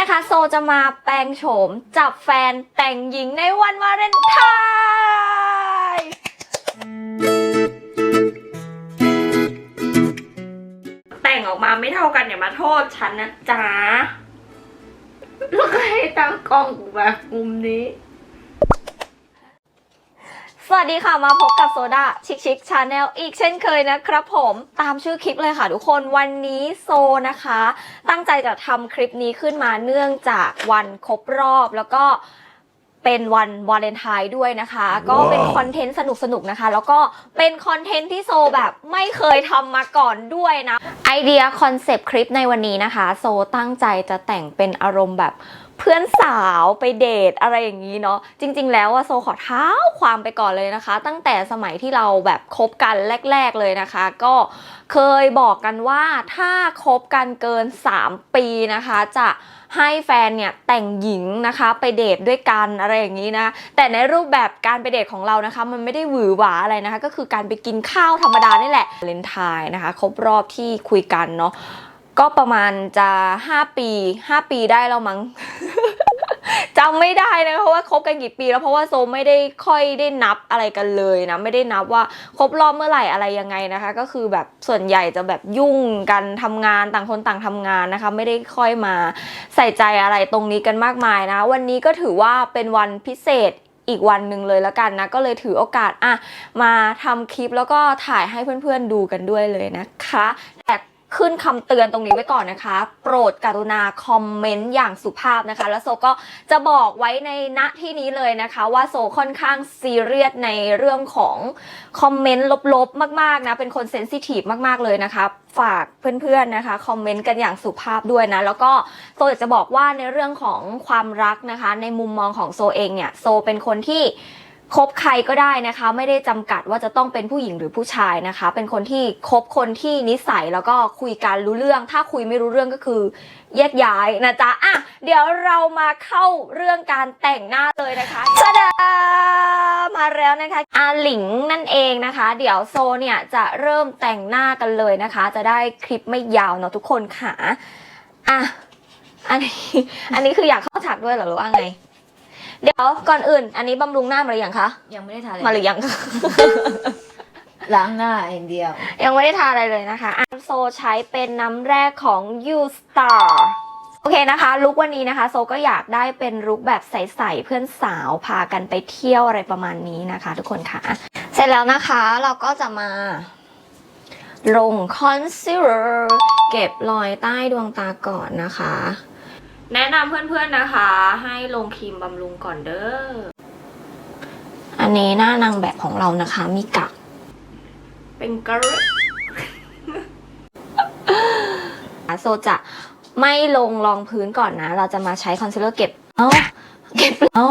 นะคะ โซจะมาแปลงโฉม จับแฟนแต่งหญิงในวันวาเลนไทน์แต่งออกมาไม่เท่ากันอย่ามาโทษฉันนะจ๊ะแล้วก็ให้ตั้งกล้องแบบมุมนี้ สวัสดีค่ะ มาพบกับโซดาชิคชิคชาแนลอีกเช่นเคยนะครับผมตามชื่อคลิปเลยค่ะทุกคนวันนี้โซนะคะ ตั้งใจจะทำคลิปนี้ขึ้นมาเนื่องจากวันครบรอบแล้วก็เป็นวันวาเลนไทน์ด้วยนะคะ ก็เป็นคอนเทนต์สนุกๆนะคะ แล้วก็เป็นคอนเทนต์ที่โซแบบไม่เคยทำมาก่อนด้วยนะ ไอเดียคอนเซปต์คลิปในวันนี้นะคะ โซตั้งใจจะแต่งเป็นอารมณ์แบบ เพื่อนสาวไปเดทอะไรอย่างนี้เนาะจริง ๆ แล้วว่าโซขอเท้าความไปก่อนเลยนะคะ ตั้งแต่สมัยที่เราแบบคบกันแรก ๆเลยนะคะ ก็เคยบอกกันว่าถ้าคบกันเกิน 3 ปีนะคะ จะให้แฟนเนี่ยแต่งหญิงนะคะไปเดทด้วยกันอะไรอย่างนี้นะ แต่ในรูปแบบการไปเดทของเรานะคะ มันไม่ได้หวือหวาอะไรนะคะ ก็คือการไปกินข้าวธรรมดานี่แหละเลนทน์นะคะ ครบรอบที่คุยกันเนาะ ก็ประมาณจะ 5 ปี 5 ปีได้แล้วมั้งจำไม่ได้นะเพราะว่าคบกันกี่ปีแล้วเพราะว่าโซไม่ได้ค่อยได้นับอะไรกันเลยนะไม่ได้นับว่าครบรอบเมื่อไหร่อะไรยังไงนะคะ ก็คือแบบส่วนใหญ่จะแบบยุ่งกันทำงานต่างคนต่างทำงานนะคะ ไม่ได้ค่อยมาใส่ใจอะไรตรงนี้กันมากมายนะ วันนี้ก็ถือว่าเป็นวันพิเศษอีกวันหนึ่งเลยแล้วกันนะ ก็เลยถือโอกาสอะมาทำคลิปแล้วก็ถ่ายให้เพื่อนๆดูกันด้วยเลยนะคะแต่ ขึ้นคำเตือนตรงนี้ไว้ก่อนนะคะ โปรดกรุณาคอมเมนต์อย่างสุภาพนะคะ แล้วโซก็จะบอกไว้ในณที่นี้เลยนะคะ ว่าโซค่อนข้างซีเรียสในเรื่องของคอมเมนต์ลบๆ มากๆนะ เป็นคนเซนซิทีฟมากๆเลยนะคะ ฝากเพื่อนๆนะคะคอมเมนต์กันอย่างสุภาพด้วยนะ แล้วก็โซอยากจะบอกว่าในเรื่องของความรักนะคะ ในมุมมองของโซเองเนี่ยโซเป็นคนที่ คบใครก็ได้นะคะ ไม่ได้จำกัดว่าจะต้องเป็นผู้หญิงหรือผู้ชายนะคะ เป็นคนที่คบคนที่นิสัยแล้วก็คุยกันรู้เรื่อง ถ้าคุยไม่รู้เรื่องก็คือแยกย้ายนะจ๊ะอะเดี๋ยวเรามาเข้าเรื่องการแต่งหน้าเลยนะคะชะดามาแล้วนะคะอาหลิงนั่นเองนะคะ เดี๋ยวโซเนี่ยจะเริ่มแต่งหน้ากันเลยนะคะ จะได้คลิปไม่ยาวเนาะทุกคนค่ะอะอันนี้อันนี้คืออยากเข้าฉากด้วยเหรอหรือว่าไง เดี๋ยวก่อนอื่น อันนี้บำรุงหน้ามาหรือยังคะ ยังไม่ได้ทาเลยมาหรือยังคะล้างหน้าอย่างเดียว ยังไม่ได้ทาอะไรเลยนะคะอันโซใช้เป็นน้ำแรกของ You Star โอเคนะคะลุควันนี้นะคะ โซก็อยากได้เป็นลุคแบบใสๆเพื่อนสาวพากันไปเที่ยวอะไรประมาณนี้นะคะ ทุกคนค่ะ เสร็จแล้วนะคะเราก็จะมา ลงคอนซีลเลอร์เก็บรอยใต้ดวงตาก่อนนะคะ แนะนำเพื่อนๆนะคะ ให้ลงครีมบำรุงก่อนเด้อ อันนี้หน้านางแบบของเรานะคะ มีกัก เป็นกระโซจะไม่ลงรองพื้นก่อนนะ เราจะมาใช้คอนซีลเลอร์เก็บ เอาเก็บเอา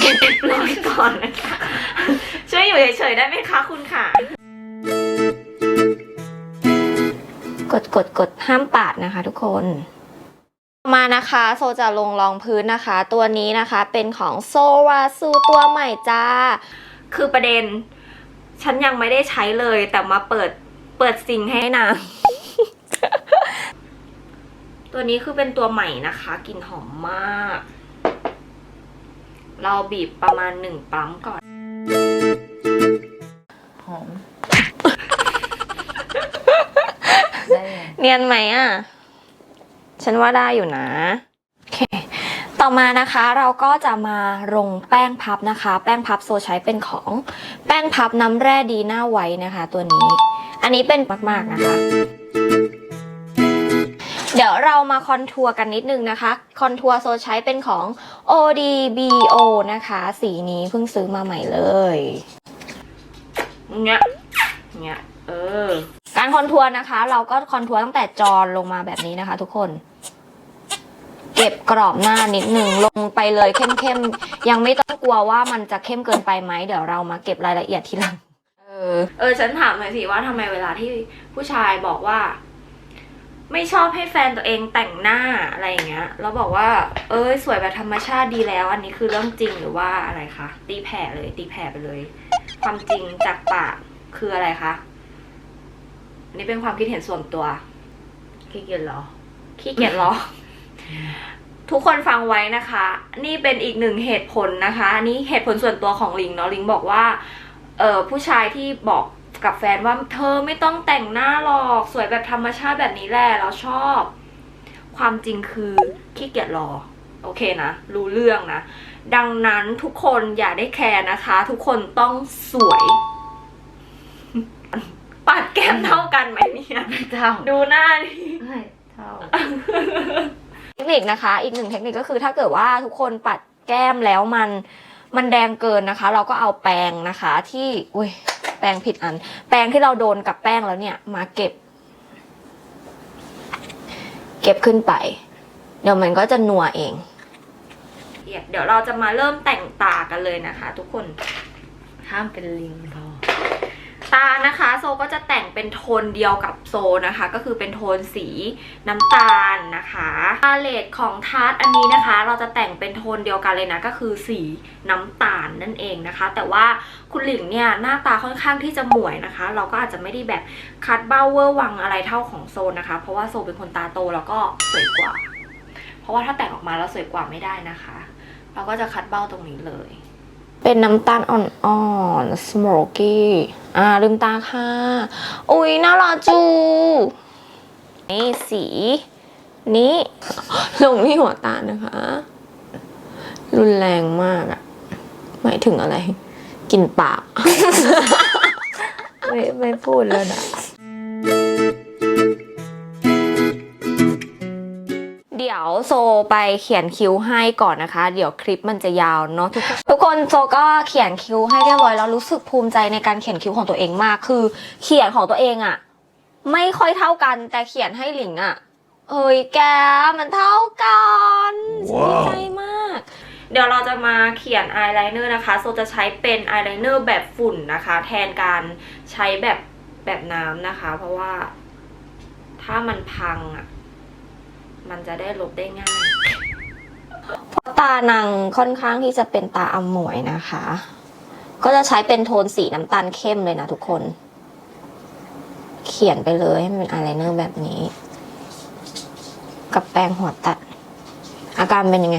เก็บรอยก่อนนะคะ ช่วยอยู่เฉยๆได้ไหมคะคุณค่ะ กดกดกดห้ามปาดนะคะทุกคน มานะคะโซจะลงรองพื้นนะคะ ตัวนี้นะคะเป็นของโซวาซูตัวใหม่จ้า คือประเด็น ฉันยังไม่ได้ใช้เลย แต่มาเปิดเปิดซิงให้นางตัวนี้คือเป็นตัวใหม่นะคะกลิ่นหอมมาก เราบีบประมาณหนึ่งปั๊มก่อน หอมได้เลยเนียนไหมอะ ฉันว่าได้อยู่นะโอเคต่อมานะคะเราก็จะมาลงแป้งพับนะคะ แป้งพับโซใช้เป็นของแป้งพับน้ำแร่ดีหน้าไว้นะคะ ตัวนี้ อันนี้เป็นมากๆนะคะ เดี๋ยวเรามาคอนทัวร์กันนิดนึงนะคะ คอนทัวร์โซใช้เป็นของ ODBO นะคะ สีนี้เพิ่งซื้อมาใหม่เลยเนี้ยเนี้ยเออ การคอนทัวร์นะคะ เราก็คอนทัวร์ตั้งแต่จอลงมาแบบนี้นะคะ ทุกคน เก็บกรอบหน้านิดหนึ่งลงไปเลยเข้มๆ ยังไม่ต้องกลัวว่ามันจะเข้มเกินไปไหมเดี๋ยวเรามาเก็บรายละเอียดทีหลังเออ เออ ฉันถามหน่อยสิว่าทำไมเวลาที่ผู้ชายบอกว่า ไม่ชอบให้แฟนตัวเองแต่งหน้าอะไรอย่างเงี้ยแล้วบอกว่า เอ้ยสวยแบบธรรมชาติดีแล้ว อันนี้คือเรื่องจริงหรือว่าอะไรคะตีแผ่เลย ตีแผ่ไปเลย ความจริงจากปากคืออะไรคะ อันนี้เป็นความคิดเห็นส่วนตัวขี้เกียจเหรอขี้เกียจเหรอ ทุกคนฟังไว้นะคะ นี่เป็นอีกหนึ่งเหตุผลนะคะอันนี้เหตุผลส่วนตัวของลิงเนาะลิงบอกว่าเออผู้ชายที่บอกกับแฟนว่าเธอไม่ต้องแต่งหน้าหรอกสวยแบบธรรมชาติแบบนี้แหละเราชอบ ความจริงคือขี้เกียจรอโอเคนะ รู้เรื่องนะ ดังนั้นทุกคนอย่าได้แคร์นะคะ ทุกคนต้องสวย ปัดแก้มเท่ากันไหมเนี่ย เท่าดูหน้าดิไม่เท่าเทคนิคนะคะ อีกหนึ่งเทคนิคก็คือถ้าเกิดว่าทุกคนปัดแก้มแล้วมันมันแดงเกินนะคะ เราก็เอาแปรงนะคะที่อุ้ยแปรงผิดอัน แปรงที่เราโดนกับแป้งแล้วเนี่ยมาเก็บ เก็บขึ้นไป เดี๋ยวมันก็จะนัวเองเดี๋ยวเราจะมาเริ่มแต่งตากันเลยนะคะ ทุกคน ห้ามเป็นลิงพอ ตานะคะโซก็จะแต่งเป็นโทนเดียวกับโซนะคะ ก็คือเป็นโทนสีน้ำตาลนะคะพาเลตของทาร์ตอันนี้นะคะ เราจะแต่งเป็นโทนเดียวกันเลยนะก็คือสีน้ำตาลนั่นเองนะคะ แต่ว่าคุณหลิงเนี่ยหน้าตาค่อนข้างที่จะหมวยนะคะ เราก็อาจจะไม่ได้แบบคัดเบ้าเวอร์วังอะไรเท่าของโซนะคะ เพราะว่าโซเป็นคนตาโตแล้วก็สวยกว่า เพราะว่าถ้าแต่งออกมาแล้วสวยกว่าไม่ได้นะคะ เราก็จะคัดเบ้าตรงนี้เลย เป็นน้ำตาลอ่อนๆ smoky อ่าลืมตาค่ะ อุ๊ยน่ารักจู นี่สี นี้ลงที่หัวตานะคะ รุนแรงมากอะหมายถึงอะไร กินปาก ไม่ไม่พูดแล้วนะ ดี๋ยวโซไปเขียนคิ้วให้ก่อนนะคะ เดี๋ยวคลิปมันจะยาวเนาะทุกคนทุกคนโซก็เขียนคิ้วให้เรียบร้อยแล้วรู้สึกภูมิใจในการเขียนคิ้วของตัวเองมาก คือ เขียนของตัวเองอะไม่ค่อยเท่ากันแต่เขียนให้หลิงอะเอ้ยแกมันเท่ากันดีใจมาก เดี๋ยวเราจะมาเขียนอายไลเนอร์นะคะ โซจะใช้เป็นอายไลเนอร์แบบฝุ่นนะคะ แทนการใช้แบบแบบน้ำนะคะ เพราะว่าถ้ามันพังอะ มันจะได้ลบได้ง่ายเพราะตานางค่อนข้างที่จะเป็นตาอำหมวยนะคะ ก็จะใช้เป็นโทนสีน้ำตาลเข้มเลยนะทุกคน เขียนไปเลยให้มันเป็นอายไลเนอร์แบบนี้ กับแปรงหัวตัด อาการเป็นยังไง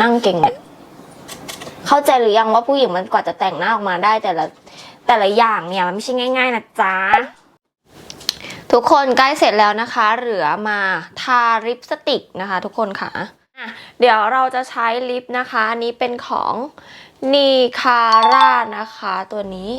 นั่งเก่งเนี่ยเข้าใจหรือยังว่าผู้หญิงมันกว่าจะแต่งหน้าออกมาได้แต่ละแต่ละอย่างเนี่ยมันไม่ใช่ง่าย ๆ นะจ๊ะ ทุกคนใกล้เสร็จแล้วนะคะ เหลือมาทาลิปสติกนะคะ ทุกคนค่ะอะเดี๋ยวเราจะใช้ลิปนะคะ อันนี้เป็นของนีคาร่านะคะ ตัวนี้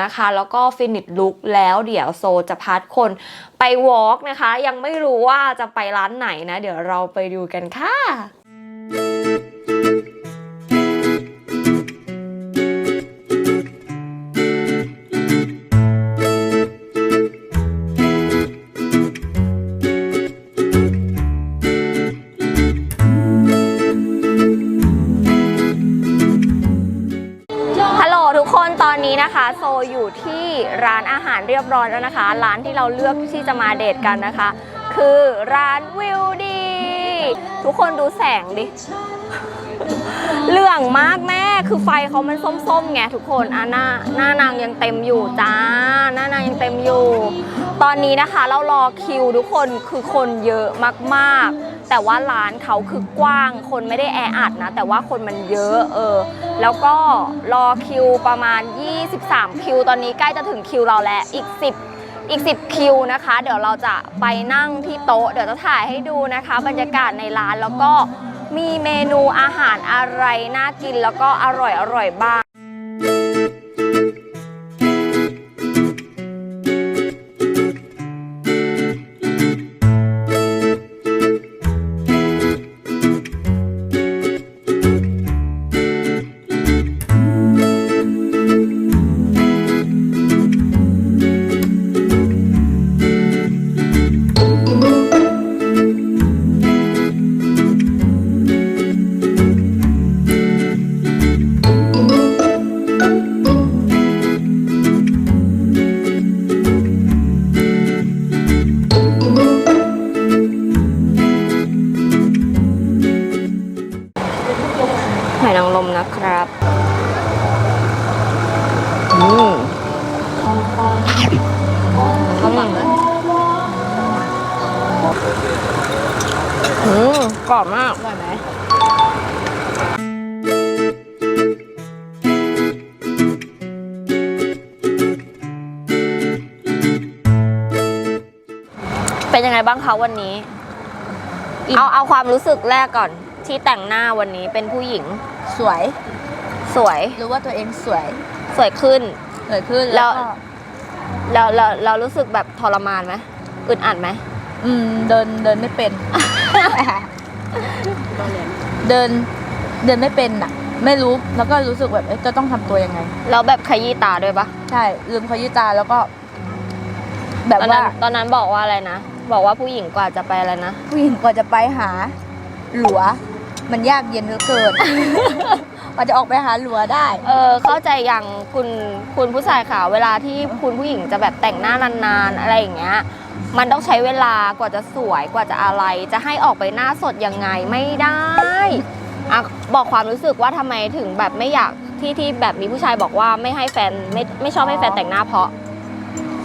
นะคะแล้วก็ฟินิชลุกแล้วเดี๋ยวโซจะพาคนไปวอล์กนะคะ ยังไม่รู้ว่าจะไปร้านไหนนะ เดี๋ยวเราไปดูกันค่ะ รแล้วนะคะ ร้านที่เราเลือกที่จะมาเดทกันนะคะ คือร้านวิวดี ทุกคนดูแสงดิ เหลืองมากแม่ คือไฟเขามันส้มๆไงทุกคนอะหน้าหน้านางยังเต็มอยู่จ้า หน้านางยังเต็มอยู่ ตอนนี้นะคะเรารอคิวทุกคนคือคนเยอะมากๆ แต่ว่าร้านเขาคือกว้าง คนไม่ได้แออัดนะ แต่ว่าคนมันเยอะเออ แล้วก็รอคิวประมาณ 23 คิว ตอนนี้ใกล้จะถึงคิวเราแล้วอีก 10อีก 10 คิวนะคะ เดี๋ยวเราจะไปนั่งที่โต๊ะ เดี๋ยวจะถ่ายให้ดูนะคะ บรรยากาศในร้านแล้วก็ มีเมนูอาหารอะไรน่ากินแล้วก็อร่อยอร่อยบ้าง รอบมาก อร่อยไหมเป็นยังไงบ้างคะวันนี้เอาเอาความรู้สึกแรกก่อนที่แต่งหน้าวันนี้เป็นผู้หญิงสวย สวยรู้ว่าตัวเองสวยสวยขึ้น สวยขึ้นแล้แล้ววก็เราเราเรารู้สึกแบบทรมานไหมอึดอัดไหม อืมเดินเดินไม่เป็น เดินเดินไม่เป็นอะไม่รู้แล้วก็รู้สึกแบบเอ๊ะจะต้องทำตัวยังไง แล้วแบบขยี้ตาด้วยปะใช่ ลืมขยี้ตาแล้วก็ แบบตอนว่านั้นตอนนั้นบอกว่าอะไรนะ บอกว่าผู้หญิงกว่าจะไปอะไรนะ ผู้หญิงกว่าจะไปหา หลัว มันยากเย็นเหลือเกิน กว่าจะออกไปหาหลัวได้ เออเข้าใจอย่างคุณคุณผู้ชายค่ะเวลาที่คุณผู้หญิงจะแบบแต่งหน้านานๆ อะไรอย่างเงี้ย มันต้องใช้เวลากว่าจะสวยกว่าจะอะไร จะให้ออกไปหน้าสดยังไงไม่ได้อะบอกความรู้สึกว่าทำไมถึงแบบไม่อยากที่ที่แบบมีผู้ชายบอกว่าไม่ให้แฟนไม่ไม่ชอบให้แฟนแต่งหน้าเพราะ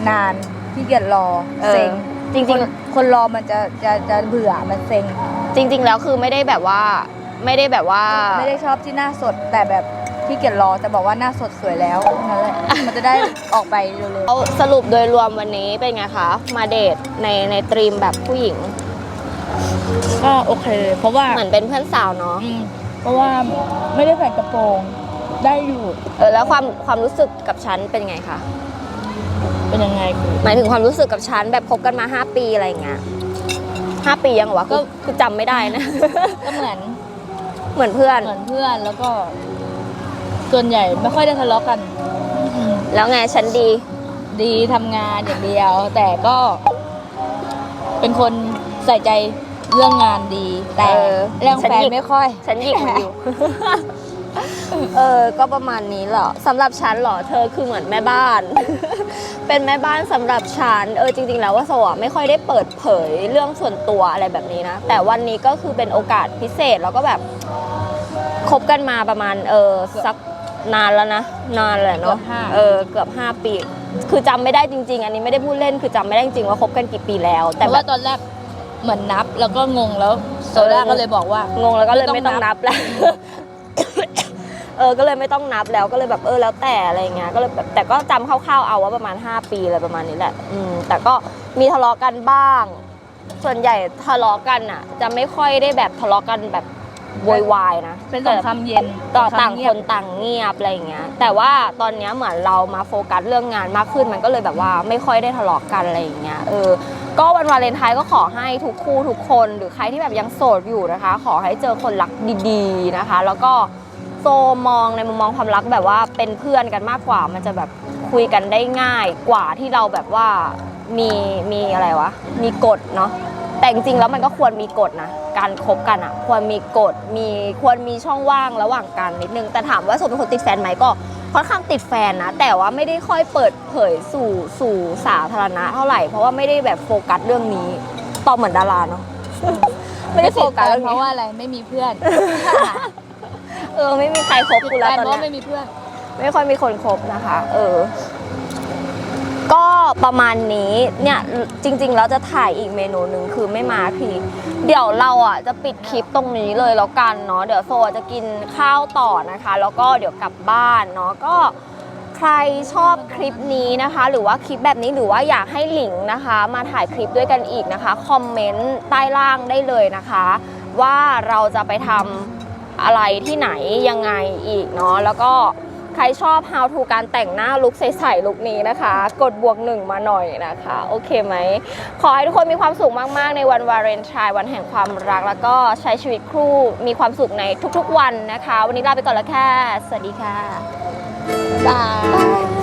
นานที่เกียจรอเออเซ็งจริงคนๆคนรอมันจะจะจะเบื่อมันเซ็งจริง ๆ แล้วคือไม่ได้แบบว่าไม่ได้แบบว่า ไม่ได้ชอบที่หน้าสดแต่แบบ ที่เกียจรอแต่บอกว่าหน้าสดสวยแล้วนั่นแหละมันจะได้ออกไปเร็วเอาสรุปโดยรวมวันนี้เป็นไงคะ มาเดทในในตรีมแบบผู้หญิงๆก็โอเค เพราะว่าเหมือนเป็นเพื่อนสาวเนาะ อืมเพราะว่าไม่ได้ใส่กระโปรงได้อยู่เออแล้วความความรู้สึกกับฉันเป็นไงคะ เป็นยังไงหมายถึงความรู้สึกกับฉันแบบคบกันมา 5 ปีอะไรอย่างเงี้ยห้าปียังวะก็คือจำไม่ได้นะ ก็เหมือนเหมือนเพื่อน เหมือนเพื่อนแล้วก็ ส่วนใหญ่ไม่ค่อยได้ทะเลาะกันอืมแล้วไงฉันดี ดีทำงานอย่างเดียว แต่ก็ เป็นคนใส่ใจเรื่องงานดี แต่เออเรื่องฉันแฟนหยิก ไม่ค่อย ฉันหยิกมันอยู่ เออ ก็ประมาณนี้เหรอสำหรับฉันเหรอ เธอคือเหมือนแม่บ้าน เป็นแม่บ้านสำหรับฉัน เออจริง ๆ แล้วว่าโซอะไม่ค่อยได้เปิดเผยเรื่องส่วนตัวอะไรแบบนี้นะ แต่วันนี้ก็คือเป็นโอกาสพิเศษแล้วก็แบบคบกันมาประมาณเออสัก นานแล้วนะ นานเลยเนาะเกือบห้า เออเกือบ 5 ปี คือจำไม่ได้จริง ๆ อันนี้ไม่ได้พูดเล่นคือจำไม่ได้จริงๆว่าคบกันกี่ปีแล้ว แต่แต่แบว่าบ ตอนแรกเหมือนนับแล้วก็งงแล้วโซดาก็เลยบอกว่า งงแล้วก็เลยไม่ไม่ต้ต้อองงนันับบแล้ว เออ ก็เลยไม่ต้องนับแล้วก็เลยแบบเออแล้วแต่อะไรเงี้ย ก็เลยแบบแต่ก็จำคร่าวๆเอาว่าประมาณ 5 ปีอะไรประมาณนี้แหละ อืม แต่ก็มีทะเลาะกันบ้าง ส่วนใหญ่ทะเลาะกันอะ จะไม่ค่อยได้แบบทะเลาะกันแบบ โวยวายนะเป็นสงครามเย็นต่อสต่างรมคเงียบนต่างเงียบอะไรอย่างเงี้ย แต่ว่าตอนเนี้ยเหมือนเรามาโฟกัสเรื่องงานมากขึ้นมันก็เลยแบบว่าไม่ค่อยได้ทะเลาะกันอะไรอย่างเงี้ยเออก็วันวาเลนไทน์ก็ขอให้ทุกคู่ทุกคนหรือใครที่แบบยังโสดอยู่นะคะ ขอให้เจอคนรักดีๆนะคะ แล้วก็โซมองในมุมมองความรักแบบว่าเป็นเพื่อนกันมากกว่า มันจะแบบคุยกันได้ง่ายกว่าที่เราแบบว่ามีมีอะไรวะ มีกฎเนาะ แต่จริงๆแล้วมันก็ควรมีกฎนะ การคบกันอะ ควรมีกฎมีควรมีช่องว่างระหว่างกันนิดนึง แต่ถามว่าโซเป็นคนติดแฟนไหมก็ค่อนข้างติดแฟนนะ แต่ว่าไม่ได้ค่อยเปิดเผยสู่สู่สาธารณะเท่าไหร่ เพราะว่าไม่ได้แบบโฟกัสเรื่องนี้ตอบเหมือนดาราเนาะไม่ได้โฟกัสติเรื่องเพราะนี้ว่าอะไรไม่มีเพื่อน เออไม่มีใครคบกูแฟแล้วนตอนเพราะเนี้ยไม่มีเพื่อน ไม่ค่อยมีคนคบนะคะ เออ ก็ประมาณนี้เนี่ยจริงๆแล้วจะถ่ายอีกเมนูหนึ่งคือไม่มาทีเดี๋ยวเราอะจะปิดคลิปตรงนี้เลยแล้วกันเนาะเดี๋ยวโซจะกินข้าวต่อนะคะ แล้วก็เดี๋ยวกลับบ้านเนาะก็ใครชอบคลิปนี้นะคะ หรือว่าคลิปแบบนี้หรือว่าอยากให้หลิงนะคะ มาถ่ายคลิปด้วยกันอีกนะคะคอมเมนต์ใต้ล่างได้เลยนะคะ ว่าเราจะไปทำอะไรที่ไหนยังไงอีกเนาะแล้วก็ ใครชอบ how to การแต่งหน้าลุคใสๆลุคนี้นะคะ กดบวกหนึ่งมาหน่อยนะคะ โอเคไหม ขอให้ทุกคนมีความสุขมากๆ ในวันวาเลนไทน์วันแห่งความรัก แล้วก็ใช้ชีวิตคู่มีความสุขในทุกๆวันนะคะ วันนี้ลาไปก่อนแล้วค่ะ สวัสดีค่ะบาย